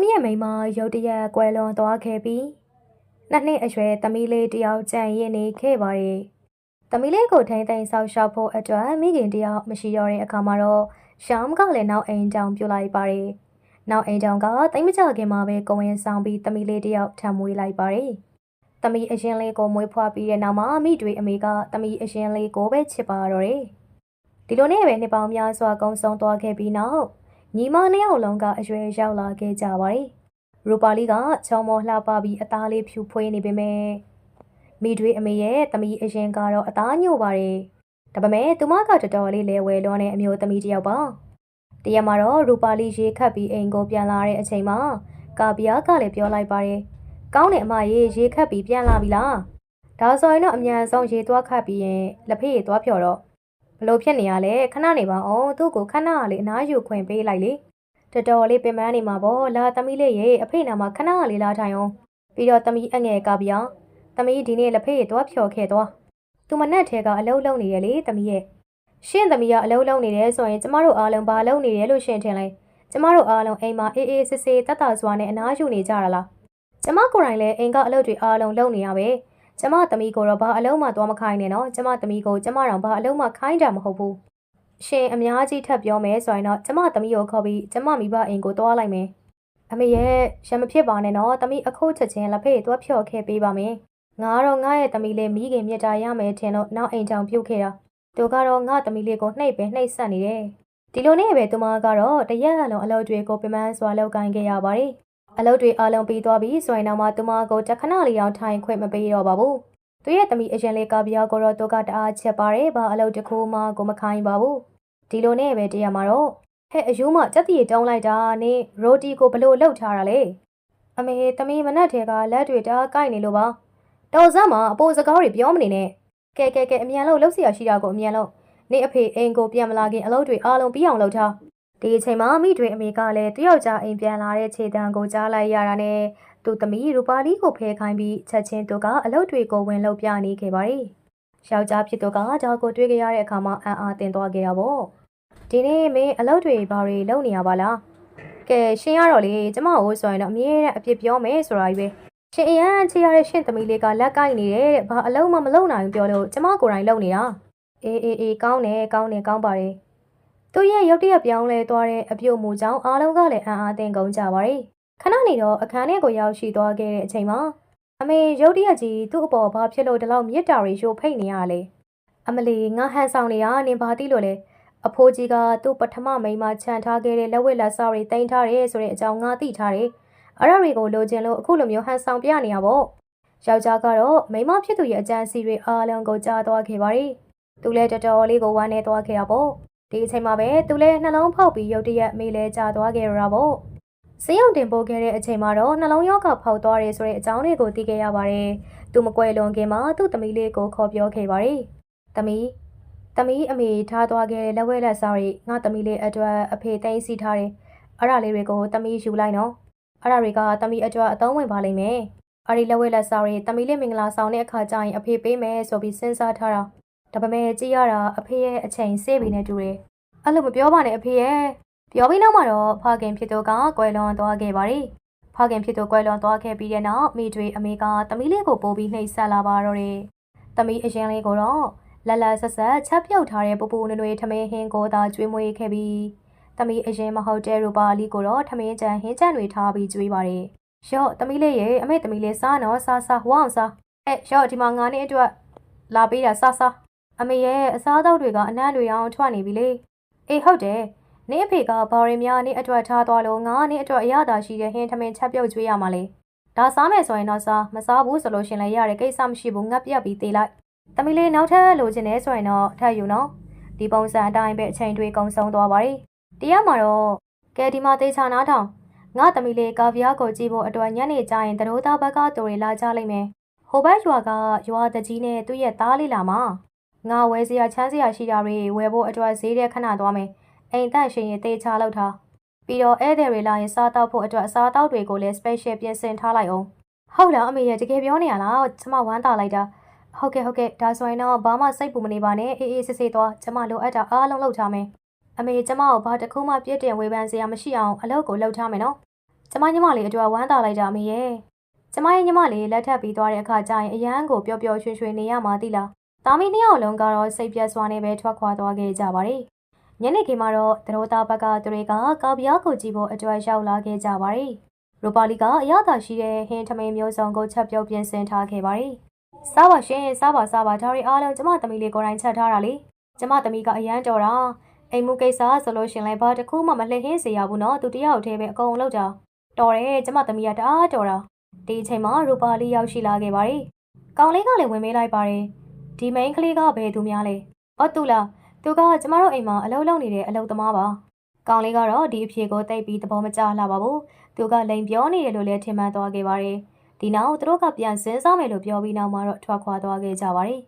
မရဲ့မိန်းမရုတ်တရက်ကွယ်လွန်သွားခဲ့ပြီးနှစ်နှစ်အရွယ်သမီးလေးတစ်ယောက်ကြံ့ရင့်နေခဲ့ပါတယ်။သမီးလေးကိုထိန်းသိမ်းဆောက်ရှောက်ဖို့အတွက်မိခင်တစ်ယောက်မရှိတော့တဲ့အခါမှာတော့ရှောင်းကလည်းနောက်အိမ်ကြောင်ပြလိုက်ပါတယ်။နောက်အိမ်ကြောင်ကတိတ်မကြခင်မှာပဲကိုဝင်ဆောင်ပြီးသမီးလေးတစ်ယောက်ထံမွေးလိုက်ပါတယ်။သမီးအရင်လေးကိုမွေးဖွားပြီးတဲ့နောက်မှာမိတွေအမေကသမီးအရင်လေးကိုပဲချစ်ပါတော့တယ်။ဒီလိုနဲ့ပဲနှစ်ပေါင်းများစွာကုံဆုံးသွားခဲ့ပြီးနောက် ညီမနှစ်ယောက်လုံးကအရွယ်ရောက်လာခဲ့ကြပါတယ်။ရူပါလီကချောင်းမောလှပပြီးအသားလေးဖြူဖွေးနေပေမဲ့မိတွေအမေရဲ့သမီးအရင်ကတော့အသားညို့ပါတယ်။ဒါပေမဲ့သူမကတော်တော်လေးလဲဝဲလွန်တဲ့အမျိုးသမီးတစ်ယောက်ပါ။တရက်မှာတော့ရူပါလီရေခတ်ပြီးအိမ်ကိုပြန်လာတဲ့အချိန်မှာကာပြားကလည်းပြောလိုက်ပါတယ်။ကောင်းတယ်အမရေရေခတ်ပြီးပြန်လာပြီလား။ဒါဆိုရင်တော့အမြန်ဆုံးရေသွားခတ်ပြီးရင်လက်ဖေးရေသွားဖြော်တော့ ဘလို့ဖြစ်နေရလဲခဏနေပါအောင်သူ့ကိုခဏလေးအနားယူခွင့်ပေးလိုက်လေတော်တော်လေးပင်ပန်းနေမှာပေါ့လာသမီးလေးရေအဖေနာမှာခဏလေးလာထိုင်အောင်ပြီးတော့သမီးအငယ်ကပြာသမီးဒီနေ့လက်ဖေးရေသွားဖြော်ခဲ့သွားသူမနဲ့ထဲကအလုံးလုံးနေတယ်လေသမီးရဲ့ရှင့်သမီးကအလုံးလုံးနေတယ်ဆိုရင်ကျမတို့အားလုံးဘာလုံးနေတယ်လို့ရှင့်ထင်လဲကျမတို့အားလုံးအိမ်မှာအေးအေးဆေးဆေးတတ်တာစွာနဲ့အနားယူနေကြတာလားကျမကိုယ်တိုင်လည်းအိမ်ကအလုပ်တွေအားလုံးလုပ်နေရပဲ ကျမသမီးကိုတော့ဘာအလုံးမှသွားမခိုင်းနဲ့နော်ကျမသမီးကိုကျမတော့ဘာအလုံးမှခိုင်းတာမဟုတ်ဘူးရှင်အများကြီးထပ်ပြောမယ်ဆိုရင်တော့ကျမသမီးကိုခေါ်ပြီးကျမမိဘအိမ်ကိုသွားလိုက်မယ်အမေရဲ့ရမဖြစ်ပါနဲ့နော်သမီးအခုချက်ချင်းလက်ဖေးသွားဖြော်ခဲ့ပေးပါမယ်ငါတော့ငါရဲ့သမီးလေးမိခင်မြတ်တာရမယ်ထင်လို့နောက်အိမ်ကြောင်ပြုတ်ခဲ့တာသူကတော့ငါသမီးလေးကိုနှိပ်ပဲနှိပ်ဆက်နေတယ်ဒီလိုနဲ့ပဲသူမကတော့တရက်အလုံးအလုပ်တွေကိုပင်ပန်းစွာလုပ်ကိုင်ခဲ့ရပါတယ် အလုပ်တွေအားလုံးပြီးသွားပြီဆိုရင်တော့မှသူမကိုတခဏလေးအောင်ထိုင်ခွင့်မပေးတော့ပါဘူး။သူရဲ့သမီးအရင်လေးကပြောကိုတော့သူကတအားချက်ပါတယ်။ဘာအလုပ်တစ်ခုမှကိုမခိုင်းပါဘူး။ဒီလိုနဲ့ပဲတရားမှာတော့ဟဲ့အယူမစက်တီတုံးလိုက်တာနေရိုတီကိုဘလို့လှုပ်ထားတာလေ။အမေသမီးမနက်ထဲကလက်တွေတအားကိုက်နေလို့ပါ။တော်စမ်းမှာအပိုစကားတွေပြောမနေနဲ့။ကဲကဲကဲအမြန်လို့လှုပ်เสียရှိတာကိုအမြန်လို့နေအဖေအိမ်ကိုပြန်မလာခင်အလုပ်တွေအားလုံးပြီးအောင်လုပ်ထား။ ဒီအချိန်မှာမိတွေအမေကလည်းတယောက်ကြားအိမ်ပြန်လာတဲ့ခြေတံကိုကြားလိုက်ရတာနဲ့သူသမီးရူပါလီကိုဖဲခိုင်းပြီးချက်ချင်းသူကအလုပ်တွေကိုဝင်လုပ်ပြနေခဲ့ပါတယ်။ယောက်ျားဖြစ်သူကဒါကိုတွေ့ကြရတဲ့အခါမှာအံ့အားသင်သွားခဲ့တာပေါ့။ဒီနေ့မင်းအလုပ်တွေဘာတွေလုပ်နေရပါလား။ကဲရှင်ရတော့လေကျမကိုဆိုရင်တော့အမြဲတမ်းအပြစ်ပြောမယ်ဆိုတာကြီးပဲ။ရှင်အရန်ချေရတဲ့ရှင်သမီးလေးကလက်ကိုက်နေတယ်တဲ့။ဘာအလုံးမှမလုပ်နိုင်ဘူးပြောလို့ကျမကိုယ်တိုင်လုပ်နေတာ။အေးအေးအေးကောင်းတယ်ကောင်းတယ်ကောင်းပါတယ်။ သူ့ရဲ့ရုတ်တရက်ပြောင်းလဲသွားတဲ့အပြုတ်မှုကြောင့်အားလုံးကလည်းအံ့အားသင်ကုန်ကြပါတယ်။ခဏနေတော့အခန်းထဲကိုရောက်ရှိသွားခဲ့တဲ့အချိန်မှာအမေရုတ်တရက်ကြီးသူ့အပေါ်ဘာဖြစ်လို့ဒီလောက်မြစ်တာတွေရှို့ဖိတ်နေရလဲ။အမလီငါဟန်ဆောင်နေရနင်ဘာသိလို့လဲ။အဖိုးကြီးကသူ့ပထမမိန်းမခြံထားခဲ့တဲ့လက်ဝဲလက်စားတွေတင်ထားတယ်ဆိုတဲ့အကြောင်းငါသိထားတယ်။အဲ့ဒါတွေကိုလိုချင်လို့အခုလိုမျိုးဟန်ဆောင်ပြနေရပေါ့။ယောက်ျားကတော့မိန်းမဖြစ်သူရဲ့အကြံစီတွေအားလုံးကိုကြားသွားခဲ့ပါတယ်။သူလည်းတော်တော်လေးကိုဝမ်းနေသွားခဲ့တာပေါ့။ ဒီအချိန်မှာပဲသူလည်းနှလုံးဖောက်ပြီးရုတ်တရက်မေးလဲကြာသွားခဲ့ရတာပေါ့။စေးရုံတင်ပို့ခဲ့တဲ့အချိန်မှာတော့နှလုံးရောဂါဖောက်သွားတယ်ဆိုတဲ့အကြောင်းတွေကိုသိခဲ့ရပါတယ်။သူမကွယ်လွန်ခင်မှာသူ့သမီးလေးကိုခေါ်ပြောခဲ့ပါတယ်။သမီးသမီးအမေထားသွားခဲ့တဲ့လက်ဝဲလက်စားတွေငါသမီးလေးအတွက်အဖေသိမ်းစီထားတယ်။အဲ့ဒါလေးတွေကိုသမီးယူလိုက်နော်။အဲ့ဒါတွေကသမီးအတွက်အသုံးဝင်ပါလိမ့်မယ်။အဲ့ဒီလက်ဝဲလက်စားတွေသမီးလေးမင်္ဂလာဆောင်တဲ့အခါကျရင်အဖေပေးမယ်ဆိုပြီးစဉ်းစားထားတာ။ ဒါပေမဲ့ကြည့်ရတာအဖေရဲ့အချိန်စေးပြီနဲ့တူတယ်။အဲ့လိုမပြောပါနဲ့အဖေရဲ့ပြောပြီးနောက်မှာတော့ဖခင်ဖြစ်သူကကွယ်လွန်သွားခဲ့ပါတယ်။ဖခင်ဖြစ်သူကွယ်လွန်သွားခဲ့ပြီးတဲ့နောက်မိတွေအမေကသမီးလေးကိုပို့ပြီးနှိပ်ဆက်လာပါတော့တယ်။သမီးအရင်လေးကိုတော့လက်လက်ဆက်ဆက်ချက်ပြုတ်ထားတဲ့ပူပူနွေ့ထမင်းဟင်းကိုသာကျွေးမွေးခဲ့ပြီးသမီးအရင်မဟုတ်တဲ့ရူပါလီကိုတော့ထမင်းကြံဟင်းကြံတွေထားပြီးကျွေးပါတယ်။ရော့သမီးလေးရေအမေသမီးလေးစားနော်စားစားဝအောင်စား။အဲရော့ဒီမှာငါနဲ့အတွက်လာပေးတာစားစား အမေရဲ့အစားအသောက်တွေကအနံ့တွေအောင်ထွက်နေပြီလေ။အေးဟုတ်တယ်။နင်းအဖေကဘာရင်များနင်းအတွက်ထားသွားလို့ငါနင်းအတွက်အရသာရှိတဲ့ဟင်းထမင်းချက်ပြုတ်ကျွေးရမှာလေ။ဒါစားမယ်ဆိုရင်တော့စားမစားဘူးဆိုလို့ရှင်လည်းရတဲ့ကိစ္စမရှိဘူးငတ်ပြတ်ပြီးသေးလိုက်။သမီးလေးနောက်ထပ်လိုချင်နေဆိုရင်တော့ထပ်ယူနော်။ဒီပုံစံအတိုင်းပဲအချိန်တွေကုန်ဆုံးသွားပါပြီ။တရားမှာတော့ကဲဒီမှာသေချာနားထောင်ငါသမီးလေးကာဗီယာကိုကြည့်ဖို့အတွက်ညနေကျရင်သတို့သားဘက်ကတူတွေလာကြလိမ့်မယ်။ဟိုဘက်ရွာကရွာတကြီးနဲ့သူ့ရဲ့သားလေးလာမှာ ငါဝယ်စရာချမ်းစရာရှိတာတွေဝယ်ဖို့အတွက်ဈေးထဲခဏသွားမယ်။အိမ်တန့်ရှင်ရင်တေချာလောက်ထား။ပြီးတော့ဧည့်သည်တွေလာရင်စားတောက်ဖို့အတွက်အစားတောက်တွေကိုလည်း special ပြင်ဆင်ထားလိုက်အောင်။ဟုတ်လားအမေရဲ့တကယ်ပြောနေရလား။ကျမဝမ်းသာလိုက်တာ။ဟုတ်ကဲ့ဟုတ်ကဲ့ဒါဆိုရင်တော့ဘာမှစိတ်ပူမနေပါနဲ့အေးအေးဆေးဆေးသွားကျမလိုအပ်တာအားလုံးလုပ်ထားမယ်။အမေကျမကိုဘာတစ်ခုမှပြည့်တင်ဝေဖန်စရာမရှိအောင်အလုပ်ကိုလုပ်ထားမယ်နော်။ကျမညီမလေးအတွက်ဝမ်းသာလိုက်တာအမေရဲ့ကျမရဲ့ညီမလေးလက်ထပ်ပြီးသွားတဲ့အခါကျရင်အရန်ကိုပျော်ပျော်ရွှင်ရွှင်နေရမှာတိလား တာမီနှစ်ယောက်လုံးကတော့စိတ်ပြတ်စွာနဲ့ပဲထွက်ခွာသွားခဲ့ကြပါတယ်ညနေခင်းမှာတော့သတို့သားဘက်ကသူတွေကကာပြားကိုကြည့်ဖို့အတွက်ရောက်လာခဲ့ကြပါတယ်ရိုပါလီကအရသာရှိတဲ့ဟင်းထမင်းမျိုးစုံကိုချက်ပြုတ်ပြင်ဆင်ထားခဲ့ပါတယ်စားပါရှင်စားပါစားပါဒါရီအားလုံးကျမသမီးလေးကိုယ်တိုင်ချက်ထားတာလေကျမသမီးကအရန်တော်တာအိမ်မှုကိစ္စဆိုလို့ရှင်လဲဘာတစ်ခုမှမလှည့်ဟင်းစေရဘူးနော်သူတယောက်တည်းပဲအကုန်လုံးတာတော်တယ်ကျမသမီးကတအားတော်တာဒီအချိန်မှာရူပါလီရောက်ရှိလာခဲ့ပါတယ်ကောင်လေးကလည်းဝင်မေးလိုက်ပါတယ် ဒီမိန်းကလေးကဘယ်သူများလဲအော်သူလားသူကကျမတို့အိမ်မှာအလုပ်လုပ်နေတဲ့အလုပ်သမားပါကောင်လေးကတော့ဒီအဖြေကိုသိပ်ပြီးသဘောမကျလှပါဘူးသူကလိန်ပြောနေတယ်လို့လည်းထင်မှန်သွားခဲ့ပါတယ်ဒီနောက်သူတို့ကပြန်စင်းစားမယ်လို့ပြောပြီးနောက်မှာတော့ထွက်ခွာသွားခဲ့ကြပါတယ်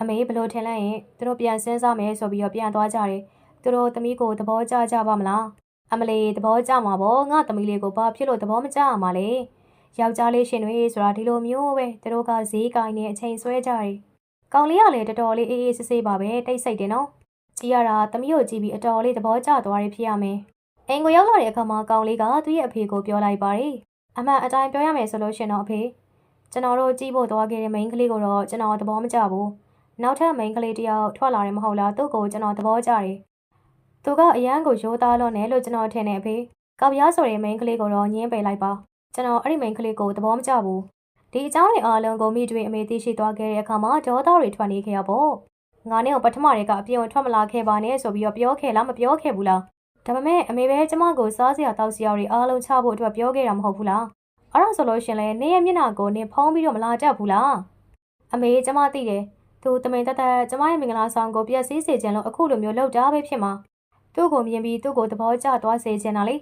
အမေဘလို့ထင်လိုက်ရင်သူတို့ပြန်စင်းစားမယ်ဆိုပြီးတော့ပြန်သွားကြတယ်သူတို့သမီးကိုသဘောကျကြပါမလားအမလီသဘောကျမှာပေါ့ငါသမီးလေးကိုဘာဖြစ်လို့သဘောမကျရမှာလဲယောက်ျားလေးရှင်တွေဆိုတာဒီလိုမျိုးပဲသူတို့ကဈေးကိုင်းနေအချိန်ဆွဲကြတယ် ကောင်လေးကလည်းတော်တော်လေးအေးအေးဆေးဆေးပါပဲတိတ်ဆိတ်တယ်နော်ကြည်ရတာသမီးကိုကြည့်ပြီးအတော်လေးသဘောကျသွားတယ်ဖြစ်ရမယ်အိမ်ကိုရောက်လာတဲ့အခါမှာကောင်လေးကသူ့ရဲ့အဖေကိုပြောလိုက်ပါတယ်အမှန်အတိုင်းပြောရမယ်ဆိုလို့ရှင်တော့အဖေကျွန်တော်တို့ကြည့်ဖို့သွားခဲ့တဲ့မိန်းကလေးကိုတော့ကျွန်တော်သဘောမကျဘူးနောက်ထပ်မိန်းကလေးတယောက်ထွက်လာတယ်မဟုတ်လားသူ့ကိုကျွန်တော်သဘောကျတယ်သူကအရန်ကိုရိုးသားလွန်းတယ်လို့ကျွန်တော်ထင်တယ်အဖေကောက်ပြားဆိုတဲ့မိန်းကလေးကိုတော့ညင်းပယ်လိုက်ပါကျွန်တော်အဲ့ဒီမိန်းကလေးကိုသဘောမကျဘူး ဒီအကြောင်းတွေအားလုံးကိုမိတွေအမေသိရှိသွားခဲ့တဲ့အခါမှာဒေါသတွေထွက်နေခဲ့ရပေါ့ငါနဲ့ပထမတွေကအပြင်ကိုထွက်မလာခဲ့ပါနဲ့ဆိုပြီးတော့ပြောခဲ့လားမပြောခဲ့ဘူးလားဒါပေမဲ့အမေပဲကျမကိုစားစရာတောက်စရာတွေအားလုံးချဖို့အတွက်ပြောခဲ့တာမဟုတ်ဘူးလားအဲ့ဒါဆိုလို့ရှင်လေနေရဲ့မျက်နှာကိုနေဖုံးပြီးတော့မလာတတ်ဘူးလားအမေကျမသိတယ်သူတမင်တက်တက်ကျမရဲ့မင်္ဂလာဆောင်ကိုပြည့်စည်စေခြင်းလို့အခုလိုမျိုးလုပ်တာပဲဖြစ်မှာသူ့ကိုမြင်ပြီးသူ့ကိုသဘောကျသွားစေခြင်းလားလေ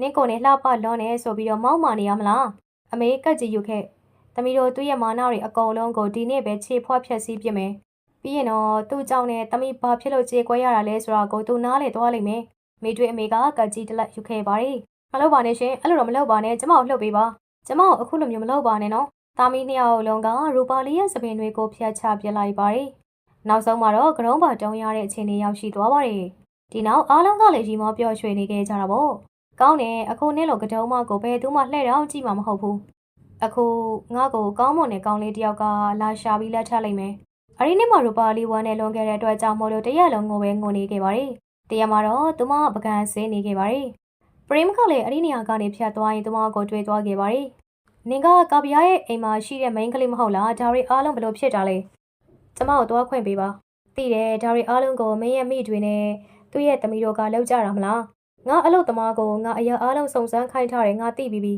နင့်ကိုနေလှပလွန်းနေဆိုပြီးတော့မောက်မာနေရမလားအမေကက်ကြည့်ယူခဲ့ သမီးတို့သူ့ရဲ့မာနတွေအကုန်လုံးကိုဒီနေ့ပဲခြေဖွက်ဖြက်စီးပြစ်မယ်ပြီးရင်တော့သူ့ကြောင့်နဲ့သမီးဘာဖြစ်လို့ကြေကွဲရတာလဲဆိုတာကိုသူနားလေသွားလိမ့်မယ်မိတွေ့အမေကကက်ကြီးတလက်ယူခဲ့ပါတယ်မလုပ်ပါနဲ့ရှင်အဲ့လိုတော့မလုပ်ပါနဲ့ကျမကိုလှုပ်ပေးပါကျမကိုအခုလိုမျိုးမလုပ်ပါနဲ့နော်တာမီနှစ်ယောက်လုံးကရူပါလီရဲ့စပင်တွေကိုဖျက်ချပြစ်လိုက်ပါတယ်နောက်ဆုံးမှာတော့ကရုံးပါတုံးရတဲ့အခြေအနေရောက်ရှိသွားပါတယ်ဒီနောက်အားလုံးကလည်းရီမောပျော်ရွှင်နေခဲ့ကြတာပေါ့ကောင်းတယ်အခုနေ့လိုကတုံးမကိုဘယ်သူမှလှဲ့တော့ကြည့်မှာမဟုတ်ဘူး အခုငါ့ကိုကောင်းမွန်တဲ့ကောင်းလေးတစ်ယောက်ကလာရှာပြီးလက်ထပ်လိုက်မယ်အရီနေ့မှာရူပါလီဝမ်းနဲ့လွန်ခဲ့တဲ့အတွက်ကြောင့်မို့လို့တရက်လုံးကိုပဲငိုနေခဲ့ပါတယ်တရက်မှာတော့သူမပကံဆင်းနေခဲ့ပါတယ်ပရိမကလည်းအရီနေရာကနေဖြတ်သွားရင်သူမကိုတွေ့သွားခဲ့ပါတယ်နင်ကကာဗီယာရဲ့အိမ်မှာရှိတဲ့မိန်းကလေးမဟုတ်လားဒါရီအားလုံးဘယ်လိုဖြစ်တာလဲကျမကိုသွားခွင့်ပေးပါသိတယ်ဒါရီအားလုံးကိုမင်းရဲ့မိတွေနဲ့သူ့ရဲ့သမီးတို့ကလောက်ကြတာမလားငါအလုပ်သမားကိုငါအရာအားလုံးစုံစမ်းခိုင်းထားတယ်ငါသိပြီးပြီ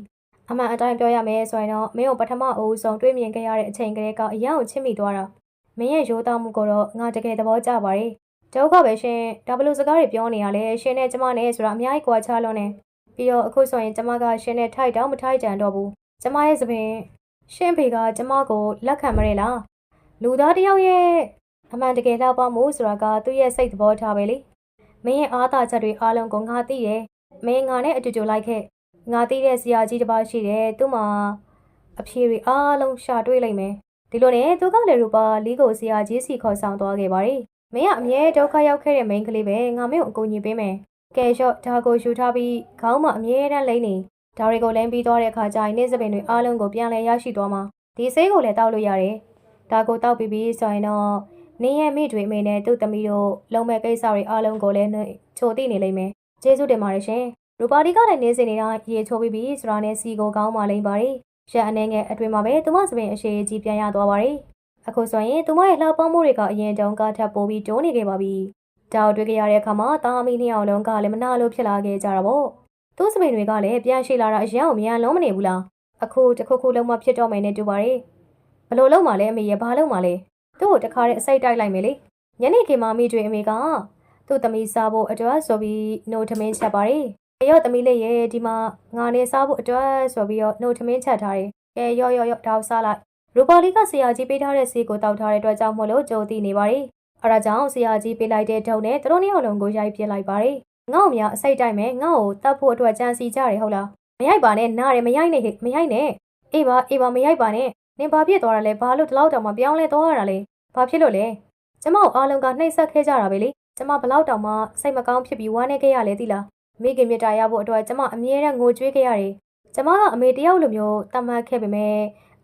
အမှန်အတိုင်းပြောရမယ်ဆိုရင်တော့မင်းကိုပထမအဦးဆုံးတွေ့မြင်ခဲ့ရတဲ့အချိန်ကလေးကအရာကိုချစ်မိသွားတာမင်းရဲ့ရိုးသားမှုကိုတော့ငါတကယ်သဘောကျပါတယ်ဒုက္ခပဲရှင်ဒါဘလို့စကားတွေပြောနေရလဲရှင်နဲ့ကျမနဲ့ဆိုတာအများကြီးကွာခြားလွန်းနေပြီးတော့အခုဆိုရင်ကျမကရှင်နဲ့ထိုက်တောင်မထိုက်ကြံတော့ဘူးကျမရဲ့သပင်ရှင်ဖေကကျမကိုလက်ခံမရလားလူသားတယောက်ရဲ့အမှန်တကယ်လှပမှုဆိုတာကသူ့ရဲ့စိတ်သဘောထားပဲလေမင်းရဲ့အားသာချက်တွေအားလုံးကိုငါသိတယ်မင်းငါနဲ့အတူတူလိုက်ခဲ့ ငါသိတဲ့ဆရာကြီးတစ်ပါးရှိတယ်သူ့မှာအဖြေတွေအားလုံးရှာတွေ့လိမ့်မယ်ဒီလိုနဲ့သူကလည်းရူပါလီကိုဆရာကြီးစီခေါ်ဆောင်သွားခဲ့ပါတယ်မင်းကအမြဲဒုက္ခရောက်ခဲ့တဲ့မိန်းကလေးပဲငါမင်းကိုအကူအညီပေးမယ်ကဲရှော့ဒါကိုယူထားပြီးခေါင်းမှာအမြဲတမ်းလိမ့်နေဒါတွေကိုလိမ့်ပြီးသွားတဲ့အခါကျရင်နေ့စပင်တွေအားလုံးကိုပြန်လည်ရရှိသွားမှာဒီဆေးကိုလည်းတောက်လို့ရတယ်ဒါကိုတောက်ပြီးပြီးဆိုရင်တော့နင်းရဲ့မိတွေအမေနဲ့သူ့သမီးတို့လုံမဲ့ကိစ္စတွေအားလုံးကိုလည်းချိုသိနေလိမ့်မယ်ကျေးဇူးတင်ပါတယ်ရှင် ရူပါတီကလည်းနေစင်နေတာရေချိုးပြီးပြီးဆိုတာနဲ့စီကိုကောင်းမှလိမ့်ပါတယ်ရက်အနေငယ်အတွင်မှာပဲသူမစပင်အရှိကြီးပြန်ရသွားပါတယ်အခုဆိုရင်သူမရဲ့လှပမှုတွေကအရင်တုန်းကထပ်ပိုးပြီးတိုးနေခဲ့ပါပြီဒါကိုတွေ့ကြရတဲ့အခါမှာတာမီနှစ်ယောက်လုံးကလည်းမနာလို့ဖြစ်လာခဲ့ကြတာပေါ့သူ့စပင်တွေကလည်းပြန်ရှိလာတာအရင်ကမြန်လုံးမနေဘူးလားအခုတခုခုလုံးမဖြစ်တော့မယ်နဲ့တူပါတယ်ဘလို့လုံးမလဲအမေရဘာလုံးမလဲသူ့ကိုတခါတည်းအစိတ်တိုက်လိုက်မယ်လေညနေခင်းမှမိတွေအမေကသူ့သမီးစားဖို့အတွက်ဆိုပြီးနှုတ်ထမင်းချက်ပါတယ် ရော့သမီးလေးရဲ့ဒီမှာငါနေစားဖို့အတွက်ဆိုပြီးတော့နှုတ်ထမင်းချက်ထားတယ်ကဲရော့ရော့ရော့တောက်စားလိုက်ရူပါလီကဆရာကြီးပေးထားတဲ့ဆေးကိုတောက်ထားတဲ့အတွက်ကြောင့်မို့လို့ကြိုသိနေပါတယ်အဲဒါကြောင့်ဆရာကြီးပေးလိုက်တဲ့ထုံနဲ့သူတို့နှစ်ယောက်လုံးကိုရိုက်ပြစ်လိုက်ပါတယ်ငါ့ကိုများအစိတ်တိုက်မယ်ငါ့ကိုတတ်ဖို့အတွက်ကြံစီကြတယ်ဟုတ်လားမရိုက်ပါနဲ့နားတယ်မရိုက်နဲ့ဟဲ့မရိုက်နဲ့အေးပါအေးပါမရိုက်ပါနဲ့နင်ဘာဖြစ်သွားတာလဲဘာလို့ဒီလောက်တောင်မှပြောင်းလဲသွားရတာလဲဘာဖြစ်လို့လဲကျမတို့အားလုံးကနှိပ်စက်ခဲ့ကြတာပဲလေကျမဘလောက်တောင်မှစိတ်မကောင်းဖြစ်ပြီးဝမ်းနေခဲ့ရလဲသီလား မိခင်မြတ်တာရဖို့အတွက်ကျမအမြဲတမ်းငိုကြွေးခဲ့ရတယ်ကျမကအမေတယောက်လိုမျိုးတတ်မှတ်ခဲ့ပေမဲ့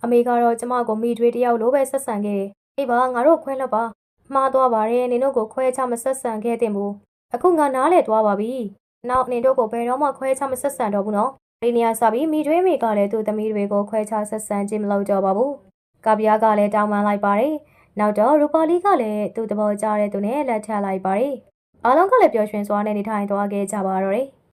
အမေကတော့ကျမကိုမိတွေတယောက်လိုပဲဆက်ဆံခဲ့တယ်။အေးပါငါတို့ခွဲလွတ်ပါ။မှားသွားပါတယ်နင်တို့ကိုခွဲချမဆက်ဆံခဲ့တင်ဘူး။အခုငါနားလေသွားပါပြီ။နောက်နင်တို့ကိုဘယ်တော့မှခွဲချမဆက်ဆံတော့ဘူးနော်။ဒီနေရာစပြီးမိတွေမိကလည်းသူ့သမီးတွေကိုခွဲချဆက်ဆံခြင်းမလုပ်ကြပါဘူး။ကဗျားကလည်းတောင်းပန်လိုက်ပါတယ်။နောက်တော့ရူပါလီကလည်းသူ့သဘောကျတဲ့သူနဲ့လက်ထပ်လိုက်ပါတယ်။ အားလုံးကလည်းပျော်ရွှင်စွာနဲ့နေထိုင်သွားခဲ့ကြပါတော့တယ်။